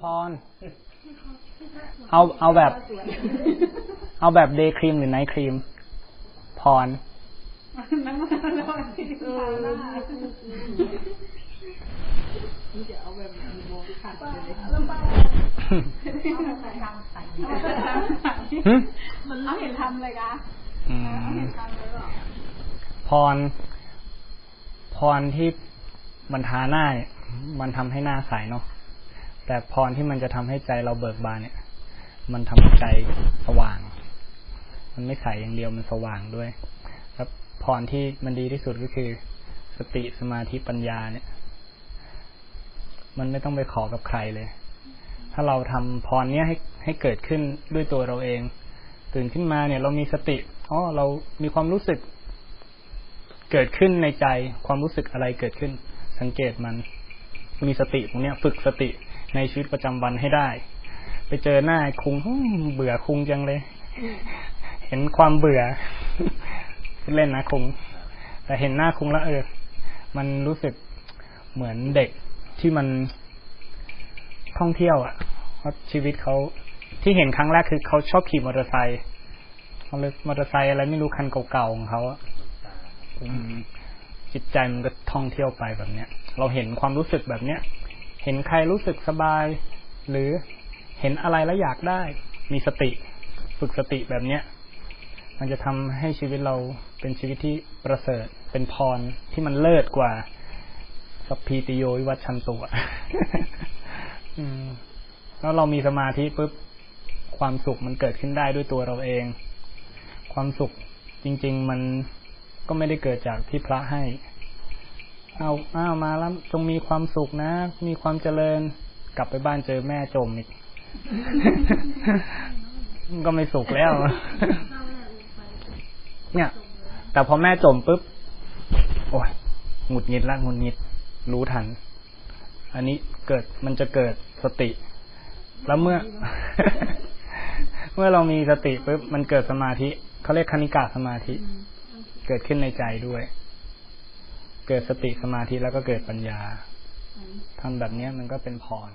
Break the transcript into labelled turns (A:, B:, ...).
A: พร เอาเอาแบบ เอาแบบเดย์ครีมหรือไนท์ครีม พร
B: นั่งมาแล้วที่ขาหน้าเดี๋ยวเอาแบบมีโบขัดเลย
A: หึ
B: มันเอาเห็นทำเลยกะ
A: อื
B: เอา
A: ม
B: เห็นทำเลยหรอ
A: พร พรที่มันทาหน้าเนี่ยมันทำให้หน้าใสเนาะ แต่พรที่มันจะทำให้ใจเราเบิกบานเนี่ย มันทำให้ใจสว่าง มันไม่ใสอย่างเดียวมันสว่างด้วย แล้วพรที่มันดีที่สุดก็คือ สติสมาธิปัญญาเนี่ย มันไม่ต้องไปขอกับใครเลย ถ้าเราทำพรเนี้ยให้ให้เกิดขึ้นด้วยตัวเราเอง ตื่นขึ้นมาเนี่ย เรามีสติอ๋อเรามีความรู้สึก เกิดขึ้นในใจความรู้สึกอะไรเกิดขึ้น สังเกตมันมีสติตรงเนี้ยฝึกสติ ในชีวิตประจำวันให้ได้ ไปเจอหน้าคุงอืมเบื่อคุงจังเลย เห็นความเบื่อเล่นนะคุง แต่เห็นหน้าคุงแล้วเออ มันรู้สึกเหมือนเด็กที่มันท่องเที่ยวอะ่ะเพราะชีวิตเขาที่เห็นครั้งแรกคือเขาชอบขี่มอเตอร์ไซค์เขาเลยมอเตอร์ไซค์อะไรไม่รู้คันเก่าๆของเขาอะอืมจิตใจมันก็ท่องเที่ยวไปแบบเนี้ย เราเห็นความรู้สึกแบบเนี้ย เห็นใครรู้สึกสบาย หรือเห็นอะไรแล้วอยากได้ มีสติ ฝึกสติแบบเนี้ย มันจะทำให้ชีวิตเราเป็นชีวิตที่ประเสริฐ เป็นพรที่มันเลิศกว่าสัพพีติโยวิวัชันตุอะอืมแล้วเรามีสมาธิปุ๊บความสุขมันเกิดขึ้นได้ด้วยตัวเราเอง ความสุขจริง ๆ มันก็ไม่ได้เกิดจากที่พระให้ เอาอ้ามาแล้วจงมีความสุขนะ มีความเจริญ กลับไปบ้านเจอแม่จมอีก ก็ไม่สุขแล้ว เนี่ย แต่พอแม่จมปุ๊บ โอ้ยหงุดหงิดละหงุดหงิด รู้ทัน อันนี้เกิดมันจะเกิดสติ แล้วเมื่อ เมื่อเรามีสติปุ๊บมันเกิดสมาธิเขาเรียกคณิกาสมาธิ เกิดขึ้นในใจด้วย เกิดสติสมาธิแล้วก็เกิดปัญญาทำแบบนี้มันก็เป็นพร